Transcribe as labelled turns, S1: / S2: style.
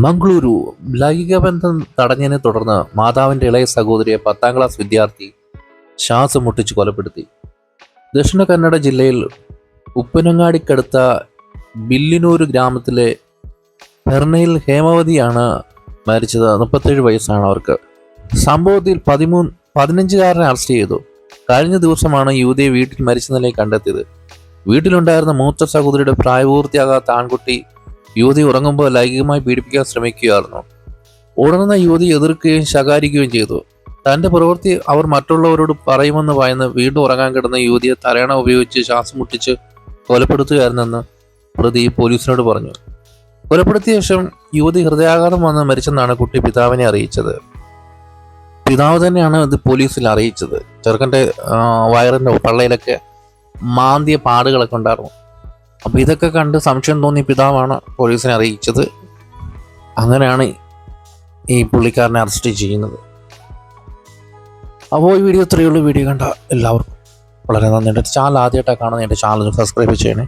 S1: മംഗളൂരു ലൈംഗിക ബന്ധം തടഞ്ഞതിനെ തുടർന്ന് മാതാവിന്റെ ഇളയ സഹോദരിയെ പത്താം ക്ലാസ് വിദ്യാർത്ഥി ശ്വാസം മുട്ടിച്ച് കൊലപ്പെടുത്തി. ദക്ഷിണ കന്നഡ ജില്ലയിൽ ഉപ്പനങ്ങാടിക്കടുത്ത ബില്ലിനൂര് ഗ്രാമത്തിലെ ഹെർണയിൽ ഹേമവതിയാണ് മരിച്ചത്. മുപ്പത്തേഴ് വയസ്സാണ് അവർക്ക്. സംഭവത്തിൽ പതിമൂന്ന് പതിനഞ്ചുകാരനെ അറസ്റ്റ് ചെയ്തു. കഴിഞ്ഞ ദിവസമാണ് യുവതിയെ വീട്ടിൽ മരിച്ച നിലയിൽ കണ്ടെത്തിയത്. വീട്ടിലുണ്ടായിരുന്ന മൂത്ത സഹോദരിയുടെ പ്രായപൂർത്തിയാകാത്ത ആൺകുട്ടി യുവതി ഉറങ്ങുമ്പോൾ ലൈംഗികമായി പീഡിപ്പിക്കാൻ ശ്രമിക്കുകയായിരുന്നു. ഉടനെ യുവതി എതിർക്കുകയും ശകാരിക്കുകയും ചെയ്തു. തന്റെ പ്രവൃത്തി അവർ മറ്റുള്ളവരോട് പറയുമെന്ന് ഭയന്ന് വീണ്ടും ഉറങ്ങാൻ കിടന്ന യുവതിയെ തലയണ ഉപയോഗിച്ച് ശ്വാസം മുട്ടിച്ച് കൊലപ്പെടുത്തുകയായിരുന്നെന്ന് പ്രതി പോലീസിനോട് പറഞ്ഞു. കൊലപ്പെടുത്തിയ ശേഷം യുവതി ഹൃദയാഘാതം വന്ന് മരിച്ചെന്നാണ് കുട്ടി പിതാവിനെ അറിയിച്ചത്. പിതാവ് തന്നെയാണ് ഇത് പോലീസിൽ അറിയിച്ചത്. ചെറുക്കന്റെ വയറിന്റെ പള്ളയിലൊക്കെ മാന്തിയ പാടുകളൊക്കെ ഉണ്ടായിരുന്നു. അപ്പോൾ ഇതൊക്കെ കണ്ട് സംശയം തോന്നിയ പിതാവാണ് പോലീസിനെ അറിയിച്ചത്. അങ്ങനെയാണ് ഈ പുള്ളിക്കാരനെ അറസ്റ്റ് ചെയ്യുന്നത്. അപ്പോൾ ഈ വീഡിയോ ഇത്രയുള്ള വീഡിയോ കണ്ട എല്ലാവർക്കും വളരെ നന്ദി. എന്റെ ചാനൽ ആദ്യമായിട്ടാണ് കാണുന്നത് എന്റെ ചാനൽ സബ്സ്ക്രൈബ് ചെയ്യണേ.